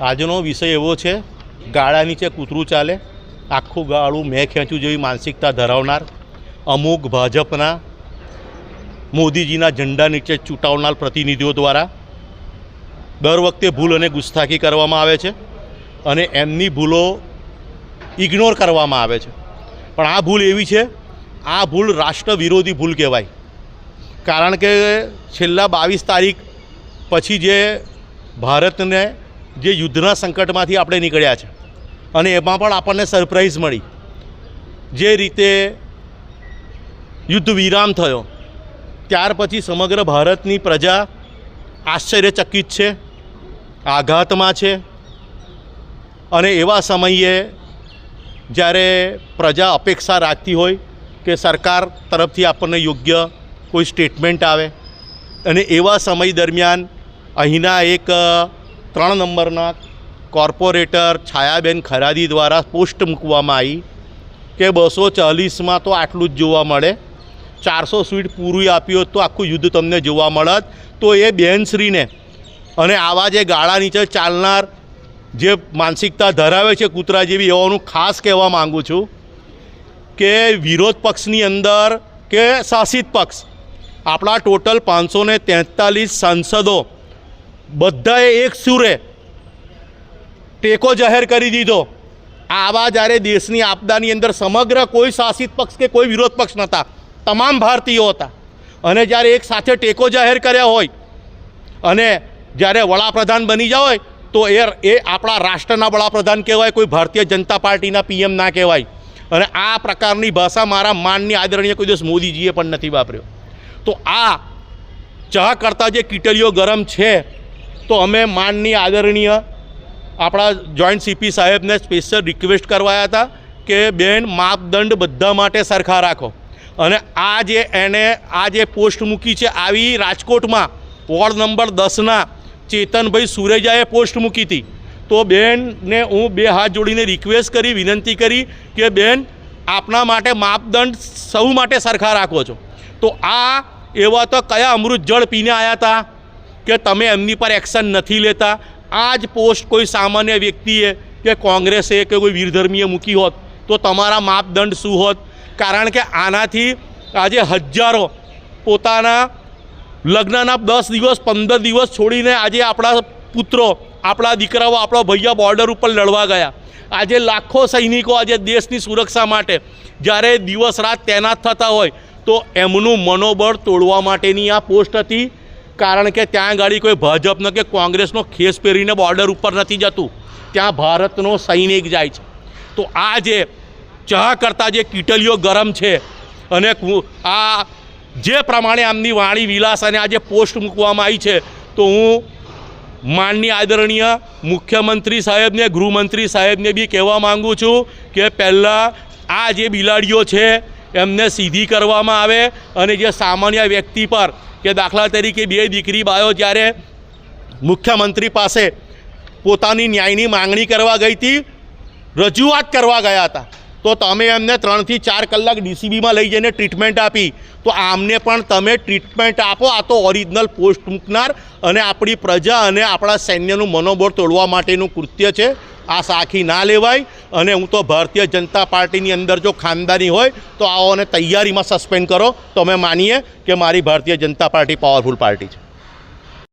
આજનો વિષય એવો છે, ગાળા નીચે કૂતરું ચાલે, આખું ગાળું મેં ખેંચ્યું જેવી માનસિકતા ધરાવનાર, અમુક ભાજપના, મોદીજીના ઝંડા નીચે ચૂંટાવનાર પ્રતિનિધિઓ દ્વારા દર વખતે ભૂલ અને ગુસ્તાખી કરવામાં આવે છે અને એમની ભૂલો ઇગ્નોર કરવામાં આવે છે. પણ આ ભૂલ એવી છે, આ ભૂલ રાષ્ટ્ર વિરોધી ભૂલ કહેવાય. કારણ કે છેલ્લા બાવીસ તારીખ પછી જે ભારતને જે યુદ્ધના સંકટમાંથી આપણે નીકળ્યા છે. અને એમાં પણ આપણને સરપ્રાઈઝ મળી. જે રીતે યુદ્ધ વિરામ થયો, ત્યાર પછી સમગ્ર ભારતની પ્રજા આશ્ચર્યચકિત છે, આઘાતમાં છે. અને એવા સમયે જ્યારે પ્રજા અપેક્ષા રાખતી હોય કે સરકાર તરફથી આપણને યોગ્ય કોઈ સ્ટેટમેન્ટ આવે અને એવા સમય દરમિયાન અહીંના એક ત્રણ નંબરના કોર્પોરેટર છાયાબેન ખરાદી દ્વારા પોસ્ટ મૂકવામાં આવી કે બસો ચાલીસમાં તો આટલું જ જોવા મળે. ચારસો સ્વીટ પૂરી આપ્યું તો આખું યુદ્ધ તમને જોવા મળત. તો એ બેનશ્રીને અને આવા જે ગાળા નીચે ચાલનાર જે માનસિકતા ધરાવે છે કૂતરા જેવી એવાનું ખાસ કહેવા માગું છું કે વિરોધ પક્ષની અંદર કે શાસિત પક્ષ, આપણા ટોટલ પાંચસો ને તેતાલીસ સાંસદો બધાએ એક સુરે ટેકો જાહેર કરી દીધો. આવા જ્યારે દેશની આપદાની અંદર સમગ્ર કોઈ શાસિત પક્ષ કે કોઈ વિરોધ પક્ષ નહોતા, તમામ ભારતીયો હતા. અને જ્યારે એક સાથે ટેકો જાહેર કર્યા હોય અને જ્યારે વડાપ્રધાન બની જાય હોય, તો એ એ આપણા રાષ્ટ્રના વડાપ્રધાન કહેવાય, કોઈ ભારતીય જનતા પાર્ટીના પીએમ ના કહેવાય. અને આ પ્રકારની ભાષા મારા માનની આદરણીય કોઈ દિવસ મોદીજીએ પણ નથી વાપર્યો. તો આ ચા કરતાં જે કીટલીઓ ગરમ છે તો અમે માનની આદરણીય આપણા જોઈન્ટ સીપી સાહેબને સ્પેશિયલ રિક્વેસ્ટ કરવાયા હતા કે બેન માપદંડ બધા માટે સરખા રાખો. અને આ જે એને આ જે પોસ્ટ મૂકી છે આવી રાજકોટમાં વોર્ડ નંબર દસના ચેતનભાઈ સુરેજાએ પોસ્ટ મૂકી હતી. તો બેનને હું બે હાથ જોડીને રિક્વેસ્ટ કરી, વિનંતી કરી કે બેન આપના માટે માપદંડ સૌ માટે સરખા રાખો છો. તો આ એવા તો કયા અમૃત જળ પીને આવ્યા હતા કે તમે એમની પર એક્શન નથી લેતા? આ જ પોસ્ટ કોઈ સામાન્ય વ્યક્તિએ કે કોંગ્રેસે કે કોઈ વીરધર્મીએ મૂકી હોત, તો તમારા માપદંડ શું હોત? કારણ કે આનાથી આજે હજારો પોતાના લગ્નના દસ દિવસ, પંદર દિવસ છોડીને આજે આપણા પુત્રો, આપણા દીકરાઓ, આપણા ભૈયા બોર્ડર ઉપર લડવા ગયા. આજે લાખો સૈનિકો આજે દેશની સુરક્ષા માટે, જ્યારે દિવસ રાત તૈનાત થતા હોય, તો એમનું મનોબળ તોડવા માટેની આ પોસ્ટ હતી. કારણ કે ત્યાં આગળ કોઈ ભાજપનો કે કોંગ્રેસનો ખેસ પહેરીને બોર્ડર ઉપર નથી જતું. ત્યાં ભારતનો સૈનિક જાય છે. તો આ જે ચા કરતાં જે કીટલીઓ ગરમ છે અને આ જે પ્રમાણે આમની વાણી વિલાસ અને આ જે પોસ્ટ મૂકવામાં આવી છે, તો હું માનની આદરણીય મુખ્યમંત્રી સાહેબને, ગૃહમંત્રી સાહેબને બી કહેવા માગું છું કે પહેલાં આ જે બિલાડીઓ છે એમને સીધી કરવામાં આવે અને જે સામાન્ય વ્યક્તિ પર કે દાખલા તરીકે બે દીકરી બાયો જ્યારે મુખ્યમંત્રી પાસે પોતાની ન્યાયની માંગણી કરવા ગઈ હતી, રજૂઆત કરવા ગયા હતા, તો તમે એમને ત્રણથી ચાર કલાક ડીસીબીમાં લઈ જઈને ટ્રીટમેન્ટ આપી, તો આમને પણ તમે ટ્રીટમેન્ટ આપો, આ તો ઓરિજિનલ પોસ્ટ મૂકનાર અને આપણી પ્રજા અને આપણા સૈન્યનું મનોબળ તોડવા માટેનું કૃત્ય છે. આ સાખી ના લેવાય અને હું તો ભારતીય જનતા પાર્ટીની અંદર જો ખાનદાની હોય, તો આઓને તૈયારીમાં સસ્પેન્ડ કરો. તો અમે માનીએ કે મારી Bharatiya Janata party powerful party છે.